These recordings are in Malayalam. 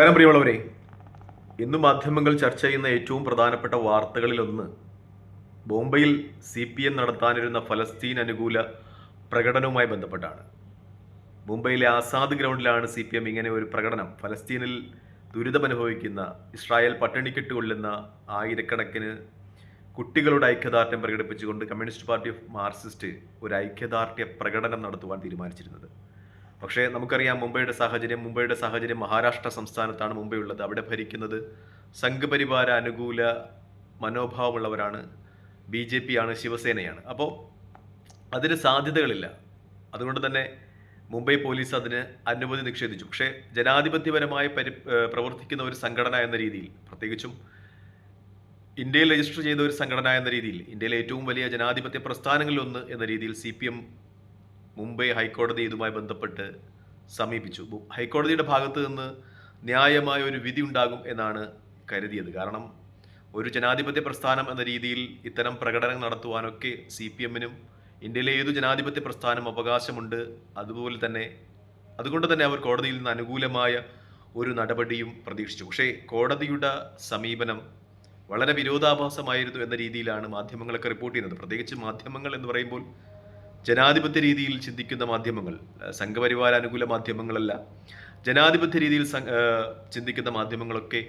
നമസ്കാരം പ്രിയമുള്ളവരെ. ഇന്ന് മാധ്യമങ്ങൾ ചർച്ച ചെയ്യുന്ന ഏറ്റവും പ്രധാനപ്പെട്ട വാർത്തകളിലൊന്ന് ബോംബെയിൽ സി പി എം നടത്താനിരുന്ന ഫലസ്തീൻ അനുകൂല പ്രകടനവുമായി ബന്ധപ്പെട്ടാണ്. മുംബൈയിലെ ആസാദ് ഗ്രൗണ്ടിലാണ് സി പി എം ഇങ്ങനെ ഒരു പ്രകടനം ഫലസ്തീനിൽ ദുരിതമനുഭവിക്കുന്ന ഇസ്രായേൽ പട്ടിണിക്കിട്ട് കൊള്ളുന്ന ആയിരക്കണക്കിന് കുട്ടികളുടെ ഐക്യദാർഢ്യം പ്രകടിപ്പിച്ചുകൊണ്ട് കമ്മ്യൂണിസ്റ്റ് പാർട്ടി ഓഫ് മാർക്സിസ്റ്റ് ഒരു ഐക്യദാർഢ്യ പ്രകടനം നടത്തുവാൻ തീരുമാനിച്ചിരുന്നത്. പക്ഷേ നമുക്കറിയാം മുംബൈയുടെ സാഹചര്യം മുംബൈയുടെ സാഹചര്യം മഹാരാഷ്ട്ര സംസ്ഥാനത്താണ് മുംബൈ ഉള്ളത്. അവിടെ ഭരിക്കുന്നത് സംഘപരിവാര അനുകൂല മനോഭാവമുള്ളവരാണ്. ബി ജെ പി ആണ് ശിവസേനയാണ്. അപ്പോൾ അതിന് സാധ്യതകളില്ല. അതുകൊണ്ട് തന്നെ മുംബൈ പോലീസ് അതിന് അനുമതി നിഷേധിച്ചു. പക്ഷേ ജനാധിപത്യപരമായി പരി പ്രവർത്തിക്കുന്ന ഒരു സംഘടന എന്ന രീതിയിൽ പ്രത്യേകിച്ചും ഇന്ത്യയിൽ രജിസ്റ്റർ ചെയ്ത ഒരു സംഘടന എന്ന രീതിയിൽ ഇന്ത്യയിലെ ഏറ്റവും വലിയ ജനാധിപത്യ പ്രസ്ഥാനങ്ങളിലൊന്ന് എന്ന രീതിയിൽ സി പി എം മുംബൈ ഹൈക്കോടതി ഇതുമായി ബന്ധപ്പെട്ട് സമീപിച്ചു. ഹൈക്കോടതിയുടെ ഭാഗത്ത് നിന്ന് ന്യായമായ ഒരു വിധി ഉണ്ടാകും എന്നാണ് കരുതിയത്. കാരണം ഒരു ജനാധിപത്യ പ്രസ്ഥാനം എന്ന രീതിയിൽ ഇത്തരം പ്രകടനം നടത്തുവാനൊക്കെ സി പി എമ്മിനും ഇന്ത്യയിലെ ഏതു ജനാധിപത്യ പ്രസ്ഥാനം അവകാശമുണ്ട് അതുപോലെ തന്നെ അതുകൊണ്ട് തന്നെ അവർ കോടതിയിൽ നിന്ന് അനുകൂലമായ ഒരു നടപടിയും പ്രതീക്ഷിച്ചു. പക്ഷേ കോടതിയുടെ സമീപനം വളരെ വിരോധാഭാസമായിരുന്നു എന്ന രീതിയിലാണ് മാധ്യമങ്ങളൊക്കെ റിപ്പോർട്ട് ചെയ്യുന്നത്. പ്രത്യേകിച്ച് മാധ്യമങ്ങൾ എന്ന് പറയുമ്പോൾ ജനാധിപത്യ രീതിയിൽ ചിന്തിക്കുന്ന മാധ്യമങ്ങൾ സംഘപരിവാര അനുകൂല മാധ്യമങ്ങളല്ല. ജനാധിപത്യ രീതിയിൽ ചിന്തിക്കുന്ന മാധ്യമങ്ങളൊക്കെ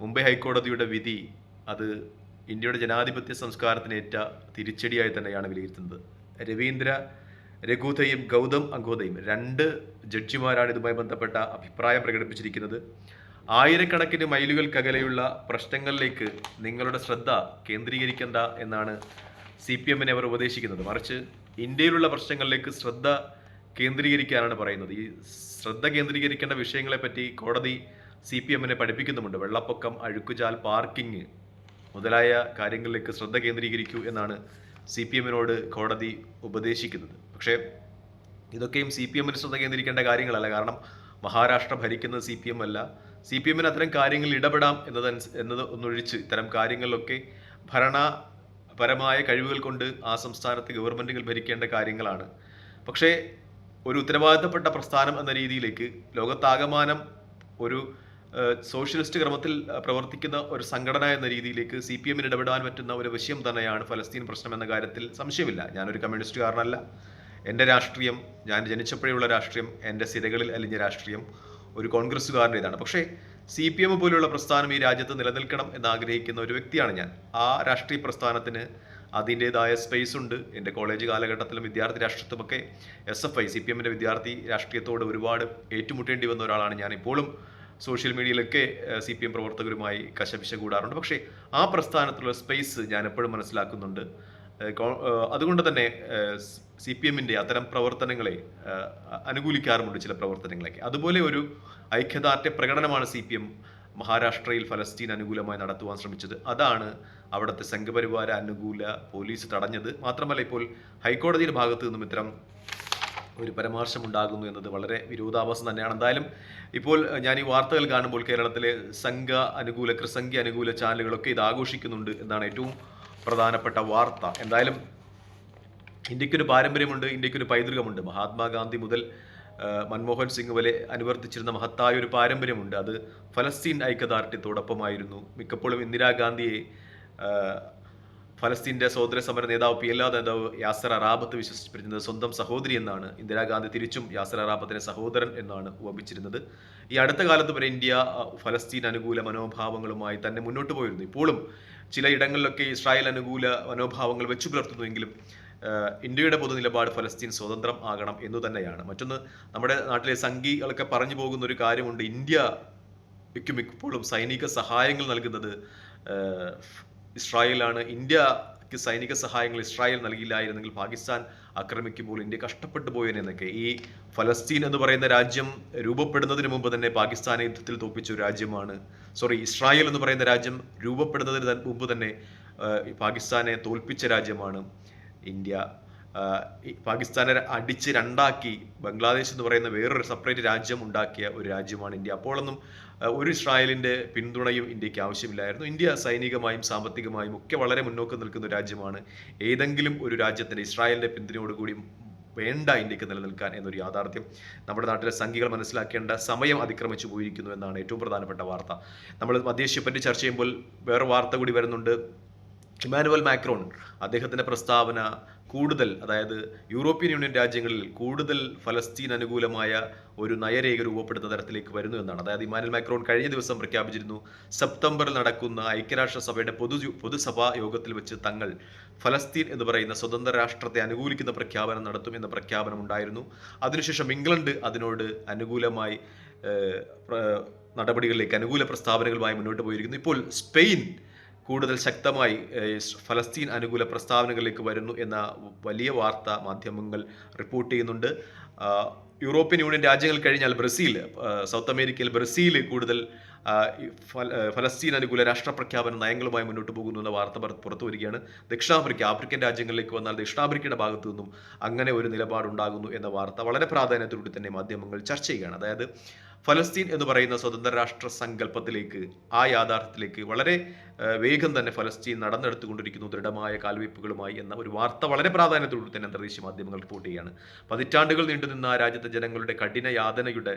മുംബൈ ഹൈക്കോടതിയുടെ വിധി അത് ഇന്ത്യയുടെ ജനാധിപത്യ സംസ്കാരത്തിനേറ്റ തിരിച്ചടിയായി തന്നെയാണ് വിലയിരുത്തുന്നത്. രവീന്ദ്ര രഘുതയും ഗൗതം അങ്കോദയും രണ്ട് ജഡ്ജിമാരാണ് ഇതുമായി ബന്ധപ്പെട്ട അഭിപ്രായം പ്രകടിപ്പിച്ചിരിക്കുന്നത്. ആയിരക്കണക്കിന് മൈലുകൾക്കകലെയുള്ള പ്രശ്നങ്ങളിലേക്ക് നിങ്ങളുടെ ശ്രദ്ധ കേന്ദ്രീകരിക്കേണ്ട എന്നാണ് സി പി എമ്മിനെ അവർ ഉപദേശിക്കുന്നത്. മറിച്ച് ഇന്ത്യയിലുള്ള പ്രശ്നങ്ങളിലേക്ക് ശ്രദ്ധ കേന്ദ്രീകരിക്കാനാണ് പറയുന്നത്. ഈ ശ്രദ്ധ കേന്ദ്രീകരിക്കേണ്ട വിഷയങ്ങളെപ്പറ്റി കോടതി സി പി എമ്മിനെ പഠിപ്പിക്കുന്നുമുണ്ട്. വെള്ളപ്പൊക്കം അഴുക്കുചാൽ പാർക്കിംഗ് മുതലായ കാര്യങ്ങളിലേക്ക് ശ്രദ്ധ കേന്ദ്രീകരിക്കൂ എന്നാണ് സി പി എമ്മിനോട് കോടതി ഉപദേശിക്കുന്നത്. പക്ഷേ ഇതൊക്കെയും സി പി എമ്മിന് ശ്രദ്ധ കേന്ദ്രീകരിക്കേണ്ട കാര്യങ്ങളല്ല. കാരണം മഹാരാഷ്ട്ര ഭരിക്കുന്നത് സി പി എം അല്ല. സി പി എമ്മിന് അത്തരം കാര്യങ്ങളിൽ ഇടപെടാം എന്നത് എന്നത് ഒന്നൊഴിച്ച് ഇത്തരം കാര്യങ്ങളിലൊക്കെ ഭരണപരമായ കഴിവുകൾ കൊണ്ട് ആ സംസ്ഥാനത്ത് ഗവൺമെന്റുകൾ ഭരിക്കേണ്ട കാര്യങ്ങളാണ്. പക്ഷേ ഒരു ഉത്തരവാദിത്തപ്പെട്ട പ്രസ്ഥാനം എന്ന രീതിയിലേക്ക് ലോകത്താകമാനം ഒരു സോഷ്യലിസ്റ്റ് ക്രമത്തിൽ പ്രവർത്തിക്കുന്ന ഒരു സംഘടന എന്ന രീതിയിലേക്ക് സി പി എമ്മിന് ഇടപെടാൻ പറ്റുന്ന ഒരു വിഷയം തന്നെയാണ് ഫലസ്തീൻ പ്രശ്നം എന്ന കാര്യത്തിൽ സംശയമില്ല. ഞാനൊരു കമ്മ്യൂണിസ്റ്റുകാരനല്ല. എന്റെ രാഷ്ട്രീയം ഞാൻ ജനിച്ചപ്പോഴുള്ള രാഷ്ട്രീയം എന്റെ സ്ഥിരകളിൽ അലിഞ്ഞ രാഷ്ട്രീയം ഒരു കോൺഗ്രസ്സുകാരന്റെതാണ്. പക്ഷേ സി പി എം പോലെയുള്ള പ്രസ്ഥാനം ഈ രാജ്യത്ത് നിലനിൽക്കണം എന്ന് ആഗ്രഹിക്കുന്ന ഒരു വ്യക്തിയാണ് ഞാൻ. ആ രാഷ്ട്രീയ പ്രസ്ഥാനത്തിന് അതിന്റെതായ സ്പേസ് ഉണ്ട്. എന്റെ കോളേജ് കാലഘട്ടത്തിലും വിദ്യാർത്ഥി രാഷ്ട്രീയത്തുമൊക്കെ S F I C P എമ്മിന്റെ വിദ്യാർത്ഥി രാഷ്ട്രീയത്തോട് ഒരുപാട് ഏറ്റുമുട്ടേണ്ടി വന്ന ഒരാളാണ് ഞാൻ. ഇപ്പോഴും സോഷ്യൽ മീഡിയയിലൊക്കെ സി പി എം പ്രവർത്തകരുമായി കശപിശ കൂടാറുണ്ട്. പക്ഷേ ആ പ്രസ്ഥാനത്തിലുള്ള സ്പേസ് ഞാൻ എപ്പോഴും മനസ്സിലാക്കുന്നുണ്ട്. അതുകൊണ്ട് തന്നെ സി പി എമ്മിന്റെ അത്തരം പ്രവർത്തനങ്ങളെ അനുകൂലിക്കാറുമുണ്ട് ചില പ്രവർത്തനങ്ങളൊക്കെ. അതുപോലെ ഒരു ഐക്യദാർഢ്യ പ്രകടനമാണ് സി പി എം മഹാരാഷ്ട്രയിൽ ഫലസ്തീൻ അനുകൂലമായി നടത്തുവാൻ ശ്രമിച്ചത്. അതാണ് അവിടുത്തെ സംഘപരിവാര അനുകൂല പോലീസ് തടഞ്ഞത്. മാത്രമല്ല ഇപ്പോൾ ഹൈക്കോടതിയുടെ ഭാഗത്തു നിന്നും ഇത്തരം ഒരു പരാമർശം ഉണ്ടാകുന്നു എന്നത് വളരെ വിരോധാഭാസം തന്നെയാണ്. എന്തായാലും ഇപ്പോൾ ഞാൻ ഈ വാർത്തകൾ കാണുമ്പോൾ കേരളത്തിലെ സംഘ അനുകൂല ക്രിസംഖ്യ അനുകൂല ചാനലുകളൊക്കെ ഇത് ആഘോഷിക്കുന്നുണ്ട് എന്നാണ് ഏറ്റവും പ്രധാനപ്പെട്ട വാർത്ത. എന്തായാലും ഇന്ത്യക്കൊരു പാരമ്പര്യമുണ്ട് ഇന്ത്യക്കൊരു പൈതൃകമുണ്ട്. മഹാത്മാഗാന്ധി മുതൽ മൻമോഹൻ സിംഗ് വരെ അനുവർത്തിച്ചിരുന്ന മഹത്തായ ഒരു പാരമ്പര്യമുണ്ട്. അത് ഫലസ്തീൻ ഐക്യദാർഢ്യത്തോടൊപ്പമായിരുന്നു. മിക്കപ്പോഴും ഇന്ദിരാഗാന്ധിയെ ഫലസ്തീന്റെ സ്വാതന്ത്ര്യ സമര നേതാവ് പി. എല്ലാ നേതാവ് യാസർ അറാബത്ത് വിശ്വസിപ്പിച്ചിരുന്നത് സ്വന്തം സഹോദരി എന്നാണ്. ഇന്ദിരാഗാന്ധി തിരിച്ചും യാസർ അറാബത്തിനെ സഹോദരൻ എന്നാണ് ഉപമിച്ചിരുന്നത് ഈ അടുത്ത കാലത്ത് വരെ ഇന്ത്യ ഫലസ്തീൻ അനുകൂല മനോഭാവങ്ങളുമായി തന്നെ മുന്നോട്ട് പോയിരുന്നു. ഇപ്പോഴും ചില ഇടങ്ങളിലൊക്കെ ഇസ്രായേൽ അനുകൂല മനോഭാവങ്ങൾ വെച്ചു പുലർത്തുന്നുവെങ്കിലും ഇന്ത്യയുടെ പൊതു നിലപാട് ഫലസ്തീൻ സ്വതന്ത്രം ആകണം എന്നു തന്നെയാണ്. മറ്റൊന്ന് നമ്മുടെ നാട്ടിലെ സംഘികളൊക്കെ പറഞ്ഞു പോകുന്ന ഒരു കാര്യമുണ്ട്. ഇന്ത്യ മിക്കും മിക്കപ്പോഴും സൈനിക സഹായങ്ങൾ നൽകുന്നത് ഇസ്രായേലാണ്. ഇസ്രായേലാണ് ഇന്ത്യയ്ക്ക് സൈനിക സഹായങ്ങൾ ഇസ്രായേൽ നൽകിയില്ലായിരുന്നെങ്കിൽ പാകിസ്ഥാൻ ആക്രമിക്കുമ്പോൾ ഇന്ത്യ കഷ്ടപ്പെട്ടു പോയെന്നൊക്കെ ഈ ഫലസ്തീൻ എന്ന് പറയുന്ന രാജ്യം രൂപപ്പെടുന്നതിന് മുമ്പ് തന്നെ പാകിസ്ഥാനെ യുദ്ധത്തിൽ തോപ്പിച്ച ഒരു രാജ്യമാണ്. സോറി ഇസ്രായേൽ എന്ന് പറയുന്ന രാജ്യം രൂപപ്പെടുന്നതിന് മുമ്പ് തന്നെ പാകിസ്ഥാനെ തോൽപ്പിച്ച രാജ്യമാണ് ഇന്ത്യ. പാകിസ്ഥാനെ അടിച്ച് രണ്ടാക്കി ബംഗ്ലാദേശ് എന്ന് പറയുന്ന വേറൊരു സെപ്പറേറ്റ് രാജ്യം ഉണ്ടാക്കിയ ഒരു രാജ്യമാണ് ഇന്ത്യ. അപ്പോഴൊന്നും ഒരു ഇസ്രായേലിന്റെ പിന്തുണയും ഇന്ത്യയ്ക്ക് ആവശ്യമില്ലായിരുന്നു. ഇന്ത്യ സൈനികമായും സാമ്പത്തികമായും ഒക്കെ വളരെ മുന്നോക്കം നിൽക്കുന്ന രാജ്യമാണ്. ഏതെങ്കിലും ഒരു രാജ്യത്തിന്റെ ഇസ്രായേലിന്റെ പിന്തുണയോടുകൂടി വേണ്ട ഇന്ത്യയ്ക്ക് നിലനിൽക്കാൻ എന്നൊരു യാഥാർത്ഥ്യം നമ്മുടെ നാട്ടിലെ സംഖ്യകൾ മനസ്സിലാക്കേണ്ട സമയം അതിക്രമിച്ചു പോയിരിക്കുന്നു എന്നാണ് ഏറ്റവും പ്രധാനപ്പെട്ട വാർത്ത. നമ്മൾ മധ്യേഷ്യ പറ്റി ചർച്ച ചെയ്യുമ്പോൾ വേറെ വാർത്ത കൂടി വരുന്നുണ്ട്. ഇമാനുവൽ മാക്രോൺ അദ്ദേഹത്തിന്റെ പ്രസ്താവന കൂടുതൽ അതായത് യൂറോപ്യൻ യൂണിയൻ രാജ്യങ്ങളിൽ കൂടുതൽ ഫലസ്തീൻ അനുകൂലമായ ഒരു നയരേഖ രൂപപ്പെടുന്ന തരത്തിലേക്ക് വരുന്നു എന്നാണ്. അതായത് ഇമാനുൽ മാക്രോൺ കഴിഞ്ഞ ദിവസം പ്രഖ്യാപിച്ചിരുന്നു സെപ്റ്റംബറിൽ നടക്കുന്ന ഐക്യരാഷ്ട്രസഭയുടെ പൊതു പൊതുസഭാ യോഗത്തിൽ വെച്ച് തങ്ങൾ ഫലസ്തീൻ എന്ന് പറയുന്ന സ്വതന്ത്ര രാഷ്ട്രത്തെ അനുകൂലിക്കുന്ന പ്രഖ്യാപനം നടത്തും എന്ന പ്രഖ്യാപനം ഉണ്ടായിരുന്നു. അതിനുശേഷം ഇംഗ്ലണ്ട് അതിനോട് അനുകൂലമായി നടപടികളിലേക്ക് അനുകൂല പ്രസ്താവനകളുമായി മുന്നോട്ട് പോയിരിക്കുന്നു. ഇപ്പോൾ സ്പെയിൻ കൂടുതൽ ശക്തമായി ഫലസ്തീൻ അനുകൂല പ്രസ്താവനകളിലേക്ക് വരുന്നു എന്ന വലിയ വാർത്ത മാധ്യമങ്ങൾ റിപ്പോർട്ട് ചെയ്യുന്നുണ്ട്. യൂറോപ്യൻ യൂണിയൻ രാജ്യങ്ങൾ കഴിഞ്ഞാൽ ബ്രസീൽ സൗത്ത് അമേരിക്കയിൽ ബ്രസീൽ കൂടുതൽ ഫലസ്തീൻ അനുകൂല രാഷ്ട്രപ്രഖ്യാപന നയങ്ങളുമായി മുന്നോട്ട് പോകുന്നു എന്ന വാർത്ത പുറ- പുറത്തു വരികയാണ്. ദക്ഷിണാഫ്രിക്ക ആഫ്രിക്കൻ രാജ്യങ്ങളിലേക്ക് വന്നാൽ ദക്ഷിണാഫ്രിക്കയുടെ ഭാഗത്തു നിന്നും അങ്ങനെ ഒരു നിലപാടുണ്ടാകുന്നു എന്ന വാർത്ത വളരെ പ്രാധാന്യത്തോടെ തന്നെ മാധ്യമങ്ങൾ ചർച്ച ചെയ്യുകയാണ്. അതായത് ഫലസ്തീൻ എന്ന് പറയുന്ന സ്വതന്ത്ര രാഷ്ട്ര സങ്കല്പത്തിലേക്ക് ആ യാഥാർത്ഥ്യത്തിലേക്ക് വളരെ വേഗം തന്നെ ഫലസ്തീൻ നടന്നെടുത്തുകൊണ്ടിരിക്കുന്നു ദൃഢമായ കാൽവയ്പ്പുകളുമായി എന്ന ഒരു വാർത്ത വളരെ പ്രാധാന്യത്തോടെ തന്നെ അന്തർദേശീയ മാധ്യമങ്ങൾ റിപ്പോർട്ട് ചെയ്യുകയാണ്. പതിറ്റാണ്ടുകൾ നീണ്ടുനിന്ന ആ രാജ്യത്തെ ജനങ്ങളുടെ കഠിന യാതനയുടെ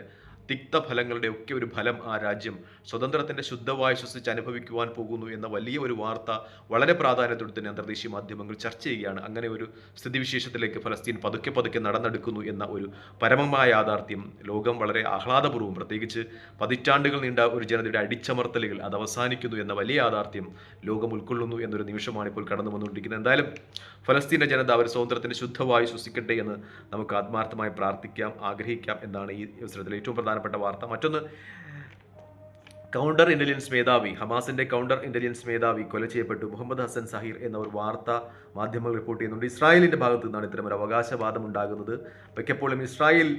തിക്തഫലങ്ങളുടെ ഒക്കെ ഒരു ഫലം ആ രാജ്യം സ്വതന്ത്രത്തിന്റെ ശുദ്ധവായു ശ്വസിച്ച് അനുഭവിക്കുവാൻ പോകുന്നു എന്ന വലിയ ഒരു വാർത്ത വളരെ പ്രാധാന്യത്തോടെ തന്നെ അന്തർദേശീയ മാധ്യമങ്ങൾ ചർച്ച ചെയ്യുകയാണ്. അങ്ങനെ ഒരു സ്ഥിതിവിശേഷത്തിലേക്ക് ഫലസ്തീൻ പതുക്കെ പതുക്കെ നടന്നെടുക്കുന്നു എന്ന ഒരു പരമമായ യാഥാർത്ഥ്യം. ലോകം വളരെ ആഹ്ലാദപൂർവം പ്രത്യേകിച്ച് പതിറ്റാണ്ടുകൾ നീണ്ട ഒരു ജനതയുടെ അടിച്ചമർത്തലുകൾ അത് അവസാനിക്കുന്നു എന്ന വലിയ യാഥാർത്ഥ്യം ലോകം ഉൾക്കൊള്ളുന്നു എന്നൊരു നിമിഷമാണ് ഇപ്പോൾ കടന്നു വന്നുകൊണ്ടിരിക്കുന്നത് എന്തായാലും ഫലസ്തീന്റെ ജനത അവർ സ്വതന്ത്രത്തിന്റെ ശുദ്ധവായു ശ്വസിക്കട്ടെ എന്ന് നമുക്ക് ആത്മാർത്ഥമായി പ്രാർത്ഥിക്കാം ആഗ്രഹിക്കാം എന്നാണ് ഈ അവസരത്തിൽ ഏറ്റവും പ്രധാനപ്പെട്ട വാർത്ത. മറ്റൊന്ന് കൗണ്ടർ ഇന്റലിജൻസ് മേധാവി ഹമാസിന്റെ കൗണ്ടർ ഇന്റലിജൻസ് മേധാവി കൊല ചെയ്യപ്പെട്ടു. മുഹമ്മദ് ഹസൻ സഹീർ എന്ന ഒരു വാർത്ത മാധ്യമങ്ങൾ റിപ്പോർട്ട് ചെയ്യുന്നുണ്ട്. ഇസ്രായേലിന്റെ ഭാഗത്തു നിന്നാണ് ഇത്തരം ഒരു അവകാശവാദം ഉണ്ടാകുന്നത് മിക്കപ്പോഴും ഇസ്രായേൽ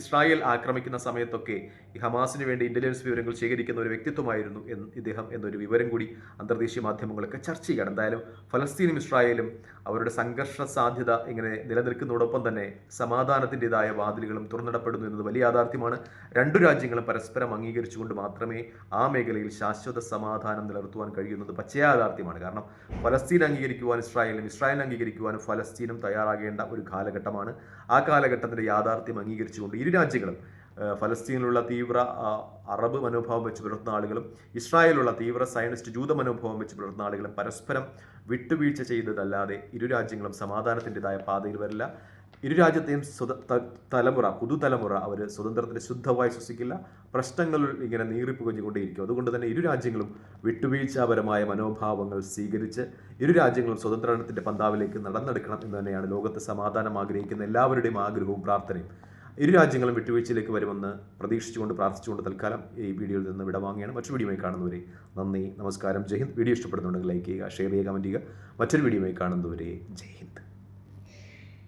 ഇസ്രായേൽ ആക്രമിക്കുന്ന സമയത്തൊക്കെ ഹമാസിന് വേണ്ടി ഇന്റലിജൻസ് വിവരങ്ങൾ ശേഖരിക്കുന്ന ഒരു വ്യക്തിത്വമായിരുന്നു എന്ന് ഇദ്ദേഹം എന്നൊരു വിവരം കൂടി അന്തർദേശീയ മാധ്യമങ്ങളൊക്കെ ചർച്ച ചെയ്യുകയാണ്. എന്തായാലും ഫലസ്തീനും ഇസ്രായേലും അവരുടെ സംഘർഷ സാധ്യത ഇങ്ങനെ നിലനിൽക്കുന്നതോടൊപ്പം തന്നെ സമാധാനത്തിന്റെതായ വാതിലുകളും തുറന്നിടപ്പെടുന്നു എന്നത് വലിയ യാഥാർത്ഥ്യമാണ്. രണ്ടു രാജ്യങ്ങളും പരസ്പരം അംഗീകരിച്ചുകൊണ്ട് മാത്രമേ ആ മേഖലയിൽ ശാശ്വത സമാധാനം നിലനിർത്തുവാൻ കഴിയുന്നത് പച്ചയ യാഥാർത്ഥ്യമാണ്. കാരണം ഫലസ്തീൻ അംഗീകരിക്കുവാൻ ഇസ്രായേലും ഇസ്രായേൽ അംഗീകരിക്കുവാനും ഫലസ്തീനും തയ്യാറാകേണ്ട ഒരു കാലഘട്ടമാണ്. ആ കാലഘട്ടത്തിന്റെ യാഥാർത്ഥ്യം അംഗീകരിച്ചുകൊണ്ട് ഇരു രാജ്യങ്ങളും ഫലസ്തീനിലുള്ള തീവ്ര അറബ് മനോഭാവം വെച്ച് പുലർത്തുന്ന ആളുകളും ഇസ്രായേലിലുള്ള തീവ്ര സയനിസ്റ്റ് ജൂത മനോഭാവം വെച്ച് പുലർത്തുന്ന ആളുകളും പരസ്പരം വിട്ടുവീഴ്ച ചെയ്തതല്ലാതെ ഇരു രാജ്യങ്ങളും സമാധാനത്തിന്റെതായ പാതയിൽ വരില്ല. ഇരു രാജ്യത്തെയും തലമുറ പുതുതലമുറ അവർ സ്വതന്ത്രത്തിന് ശുദ്ധമായി ശ്വസിക്കില്ല. പ്രശ്നങ്ങൾ ഇങ്ങനെ നീറിപ്പുകഞ്ഞുകൊണ്ടേയിരിക്കും. അതുകൊണ്ട് തന്നെ ഇരു രാജ്യങ്ങളും വിട്ടുവീഴ്ചാപരമായ മനോഭാവങ്ങൾ സ്വീകരിച്ച് ഇരു രാജ്യങ്ങളും സ്വതന്ത്രത്തിന്റെ പന്താവിലേക്ക് നടന്നെടുക്കണം എന്ന് തന്നെയാണ് ലോകത്ത് സമാധാനം ആഗ്രഹിക്കുന്ന എല്ലാവരുടെയും ആഗ്രഹവും പ്രാർത്ഥനയും. ഇരു രാജ്യങ്ങളും വിട്ടുവീഴ്ചയിലേക്ക് വരുമെന്ന് പ്രതീക്ഷിച്ചുകൊണ്ട് പ്രാർത്ഥിച്ചുകൊണ്ട് തൽക്കാലം ഈ വീഡിയോയിൽ നിന്ന് വിടവാങ്ങിയാണ് മറ്റൊരു വീഡിയോയിൽ കാണുന്നവരെ നന്ദി നമസ്കാരം. ജയ് ഹിന്ദ്. വീഡിയോ ഇഷ്ടപ്പെടുന്നുണ്ടെങ്കിൽ ലൈക്ക് ചെയ്യുക ഷെയർ ചെയ്യുക കമന്റ് ചെയ്യുക. മറ്റൊരു വീഡിയോയിൽ കാണുന്നവരെ ജയ് ഹിന്ദ്.